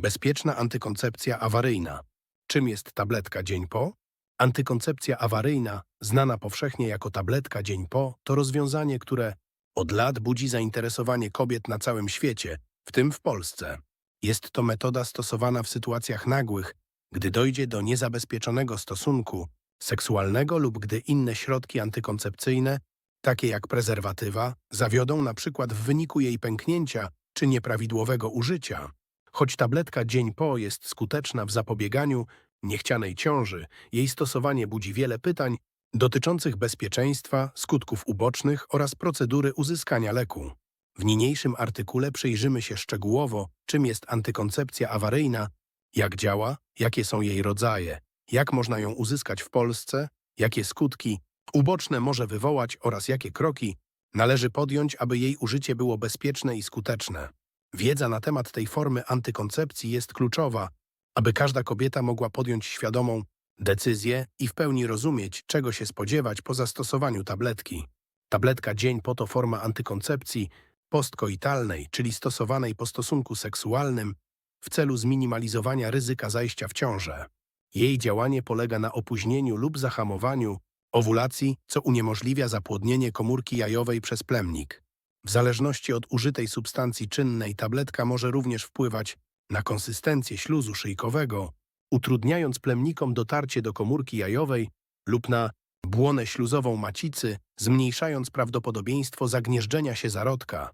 Bezpieczna antykoncepcja awaryjna. Czym jest tabletka dzień po? Antykoncepcja awaryjna, znana powszechnie jako tabletka dzień po, to rozwiązanie, które od lat budzi zainteresowanie kobiet na całym świecie, w tym w Polsce. Jest to metoda stosowana w sytuacjach nagłych, gdy dojdzie do niezabezpieczonego stosunku seksualnego lub gdy inne środki antykoncepcyjne, takie jak prezerwatywa, zawiodą na przykład w wyniku jej pęknięcia czy nieprawidłowego użycia. Choć tabletka dzień po jest skuteczna w zapobieganiu niechcianej ciąży, jej stosowanie budzi wiele pytań dotyczących bezpieczeństwa, skutków ubocznych oraz procedury uzyskania leku. W niniejszym artykule przyjrzymy się szczegółowo, czym jest antykoncepcja awaryjna, jak działa, jakie są jej rodzaje, jak można ją uzyskać w Polsce, jakie skutki uboczne może wywołać oraz jakie kroki należy podjąć, aby jej użycie było bezpieczne i skuteczne. Wiedza na temat tej formy antykoncepcji jest kluczowa, aby każda kobieta mogła podjąć świadomą decyzję i w pełni rozumieć, czego się spodziewać po zastosowaniu tabletki. Tabletka dzień po to forma antykoncepcji postkoitalnej, czyli stosowanej po stosunku seksualnym w celu zminimalizowania ryzyka zajścia w ciążę. Jej działanie polega na opóźnieniu lub zahamowaniu owulacji, co uniemożliwia zapłodnienie komórki jajowej przez plemnik. W zależności od użytej substancji czynnej tabletka może również wpływać na konsystencję śluzu szyjkowego, utrudniając plemnikom dotarcie do komórki jajowej lub na błonę śluzową macicy, zmniejszając prawdopodobieństwo zagnieżdżenia się zarodka.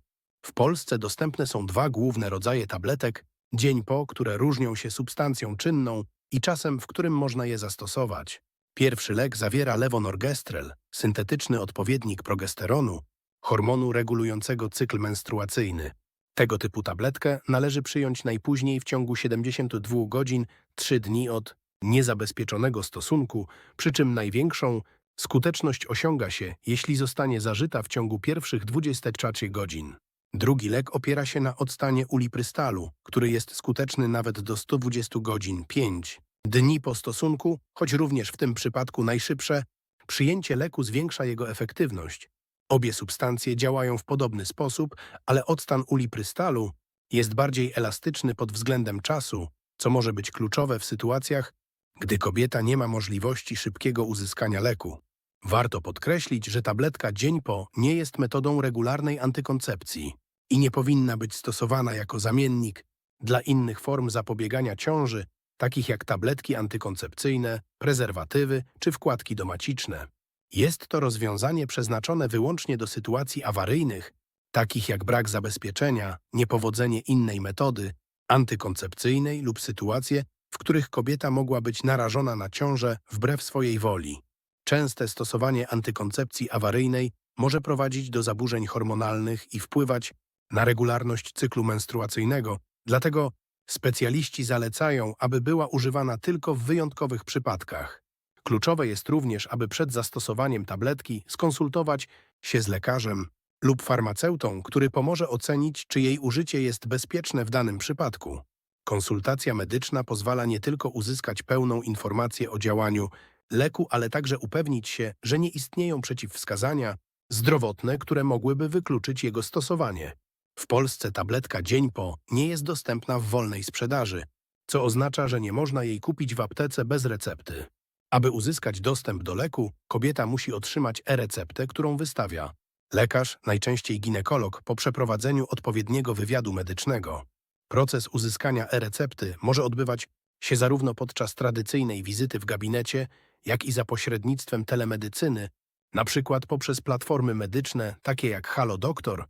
W Polsce dostępne są dwa główne rodzaje tabletek, dzień po, które różnią się substancją czynną i czasem, w którym można je zastosować. Pierwszy lek zawiera lewonorgestrel, syntetyczny odpowiednik progesteronu, hormonu regulującego cykl menstruacyjny. Tego typu tabletkę należy przyjąć najpóźniej w ciągu 72 godzin 3 dni od niezabezpieczonego stosunku, przy czym największą skuteczność osiąga się, jeśli zostanie zażyta w ciągu pierwszych 24 godzin. Drugi lek opiera się na odstanie uliprystalu, który jest skuteczny nawet do 120 godzin 5 dni po stosunku, choć również w tym przypadku najszybsze, przyjęcie leku zwiększa jego efektywność. Obie substancje działają w podobny sposób, ale odstan uliprystalu jest bardziej elastyczny pod względem czasu, co może być kluczowe w sytuacjach, gdy kobieta nie ma możliwości szybkiego uzyskania leku. Warto podkreślić, że tabletka dzień po nie jest metodą regularnej antykoncepcji i nie powinna być stosowana jako zamiennik dla innych form zapobiegania ciąży, takich jak tabletki antykoncepcyjne, prezerwatywy czy wkładki domaciczne. Jest to rozwiązanie przeznaczone wyłącznie do sytuacji awaryjnych, takich jak brak zabezpieczenia, niepowodzenie innej metody antykoncepcyjnej lub sytuacje, w których kobieta mogła być narażona na ciążę wbrew swojej woli. Częste stosowanie antykoncepcji awaryjnej może prowadzić do zaburzeń hormonalnych i wpływać na regularność cyklu menstruacyjnego, dlatego specjaliści zalecają, aby była używana tylko w wyjątkowych przypadkach. Kluczowe jest również, aby przed zastosowaniem tabletki skonsultować się z lekarzem lub farmaceutą, który pomoże ocenić, czy jej użycie jest bezpieczne w danym przypadku. Konsultacja medyczna pozwala nie tylko uzyskać pełną informację o działaniu leku, ale także upewnić się, że nie istnieją przeciwwskazania zdrowotne, które mogłyby wykluczyć jego stosowanie. W Polsce tabletka dzień po nie jest dostępna w wolnej sprzedaży, co oznacza, że nie można jej kupić w aptece bez recepty. Aby uzyskać dostęp do leku, kobieta musi otrzymać e-receptę, którą wystawia lekarz, najczęściej ginekolog, po przeprowadzeniu odpowiedniego wywiadu medycznego. Proces uzyskania e-recepty może odbywać się zarówno podczas tradycyjnej wizyty w gabinecie, jak i za pośrednictwem telemedycyny, przykład poprzez platformy medyczne takie jak Halo Doktor,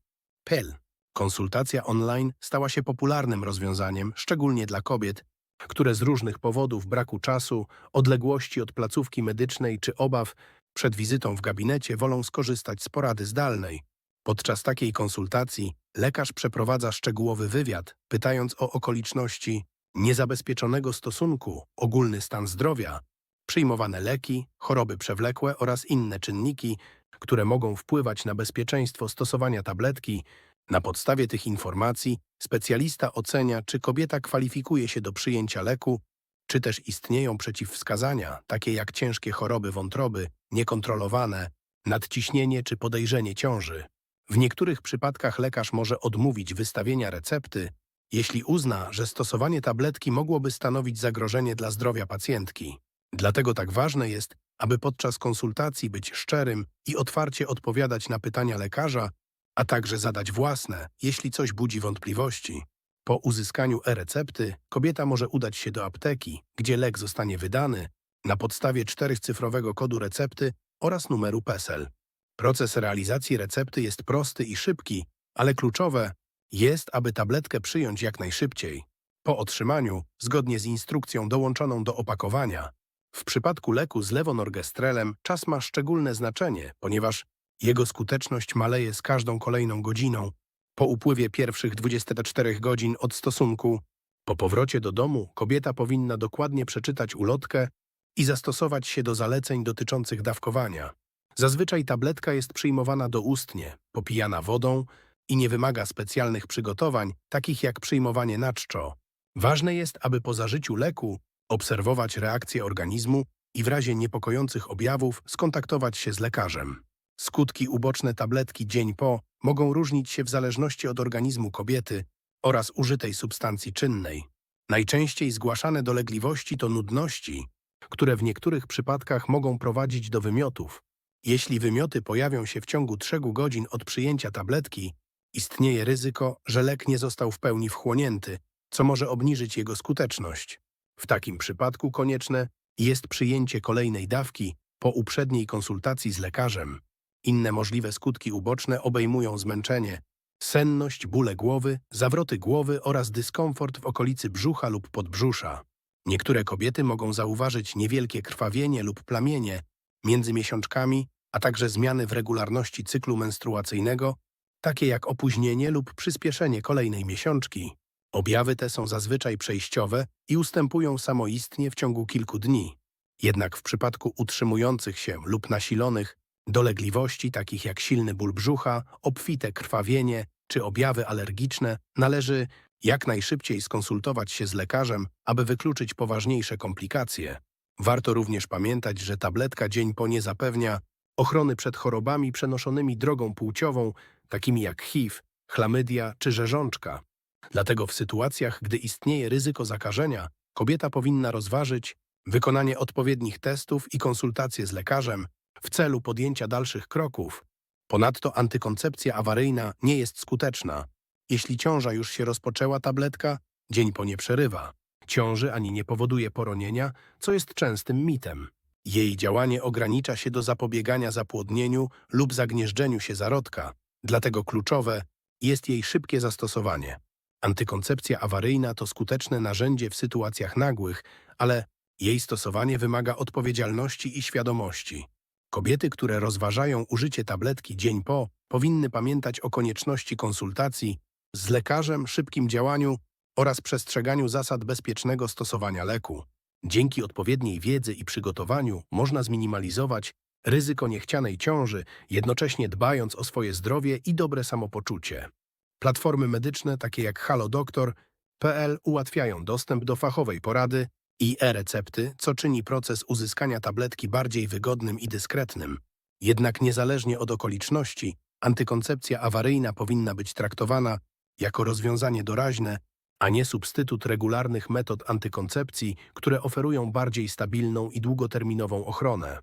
PEL. Konsultacja online stała się popularnym rozwiązaniem, szczególnie dla kobiet, które z różnych powodów braku czasu, odległości od placówki medycznej czy obaw przed wizytą w gabinecie wolą skorzystać z porady zdalnej. Podczas takiej konsultacji lekarz przeprowadza szczegółowy wywiad, pytając o okoliczności niezabezpieczonego stosunku, ogólny stan zdrowia, przyjmowane leki, choroby przewlekłe oraz inne czynniki, które mogą wpływać na bezpieczeństwo stosowania tabletki. Na podstawie tych informacji specjalista ocenia, czy kobieta kwalifikuje się do przyjęcia leku, czy też istnieją przeciwwskazania, takie jak ciężkie choroby wątroby, niekontrolowane, nadciśnienie czy podejrzenie ciąży. W niektórych przypadkach lekarz może odmówić wystawienia recepty, jeśli uzna, że stosowanie tabletki mogłoby stanowić zagrożenie dla zdrowia pacjentki. Dlatego tak ważne jest, aby podczas konsultacji być szczerym i otwarcie odpowiadać na pytania lekarza, a także zadać własne, jeśli coś budzi wątpliwości. Po uzyskaniu e-recepty kobieta może udać się do apteki, gdzie lek zostanie wydany na podstawie czterocyfrowego kodu recepty oraz numeru PESEL. Proces realizacji recepty jest prosty i szybki, ale kluczowe jest, aby tabletkę przyjąć jak najszybciej. Po otrzymaniu, zgodnie z instrukcją dołączoną do opakowania, w przypadku leku z lewonorgestrelem czas ma szczególne znaczenie, ponieważ jego skuteczność maleje z każdą kolejną godziną. Po upływie pierwszych 24 godzin od stosunku, po powrocie do domu kobieta powinna dokładnie przeczytać ulotkę i zastosować się do zaleceń dotyczących dawkowania. Zazwyczaj tabletka jest przyjmowana doustnie, popijana wodą i nie wymaga specjalnych przygotowań, takich jak przyjmowanie na czczo. Ważne jest, aby po zażyciu leku obserwować reakcję organizmu i w razie niepokojących objawów skontaktować się z lekarzem. Skutki uboczne tabletki dzień po mogą różnić się w zależności od organizmu kobiety oraz użytej substancji czynnej. Najczęściej zgłaszane dolegliwości to nudności, które w niektórych przypadkach mogą prowadzić do wymiotów. Jeśli wymioty pojawią się w ciągu 3 godzin od przyjęcia tabletki, istnieje ryzyko, że lek nie został w pełni wchłonięty, co może obniżyć jego skuteczność. W takim przypadku konieczne jest przyjęcie kolejnej dawki po uprzedniej konsultacji z lekarzem. Inne możliwe skutki uboczne obejmują zmęczenie, senność, bóle głowy, zawroty głowy oraz dyskomfort w okolicy brzucha lub podbrzusza. Niektóre kobiety mogą zauważyć niewielkie krwawienie lub plamienie między miesiączkami, a także zmiany w regularności cyklu menstruacyjnego, takie jak opóźnienie lub przyspieszenie kolejnej miesiączki. Objawy te są zazwyczaj przejściowe i ustępują samoistnie w ciągu kilku dni. Jednak w przypadku utrzymujących się lub nasilonych dolegliwości, takich jak silny ból brzucha, obfite krwawienie czy objawy alergiczne, należy jak najszybciej skonsultować się z lekarzem, aby wykluczyć poważniejsze komplikacje. Warto również pamiętać, że tabletka dzień po nie zapewnia ochrony przed chorobami przenoszonymi drogą płciową, takimi jak HIV, chlamydia czy rzeżączka. Dlatego w sytuacjach, gdy istnieje ryzyko zakażenia, kobieta powinna rozważyć wykonanie odpowiednich testów i konsultacje z lekarzem w celu podjęcia dalszych kroków. Ponadto antykoncepcja awaryjna nie jest skuteczna. Jeśli ciąża już się rozpoczęła tabletka, dzień po nie przerywa. Ciąży ani nie powoduje poronienia, co jest częstym mitem. Jej działanie ogranicza się do zapobiegania zapłodnieniu lub zagnieżdżeniu się zarodka, dlatego kluczowe jest jej szybkie zastosowanie. Antykoncepcja awaryjna to skuteczne narzędzie w sytuacjach nagłych, ale jej stosowanie wymaga odpowiedzialności i świadomości. Kobiety, które rozważają użycie tabletki dzień po, powinny pamiętać o konieczności konsultacji z lekarzem, szybkim działaniu oraz przestrzeganiu zasad bezpiecznego stosowania leku. Dzięki odpowiedniej wiedzy i przygotowaniu można zminimalizować ryzyko niechcianej ciąży, jednocześnie dbając o swoje zdrowie i dobre samopoczucie. Platformy medyczne takie jak HaloDoktor.pl ułatwiają dostęp do fachowej porady i e-recepty, co czyni proces uzyskania tabletki bardziej wygodnym i dyskretnym. Jednak niezależnie od okoliczności, antykoncepcja awaryjna powinna być traktowana jako rozwiązanie doraźne, a nie substytut regularnych metod antykoncepcji, które oferują bardziej stabilną i długoterminową ochronę.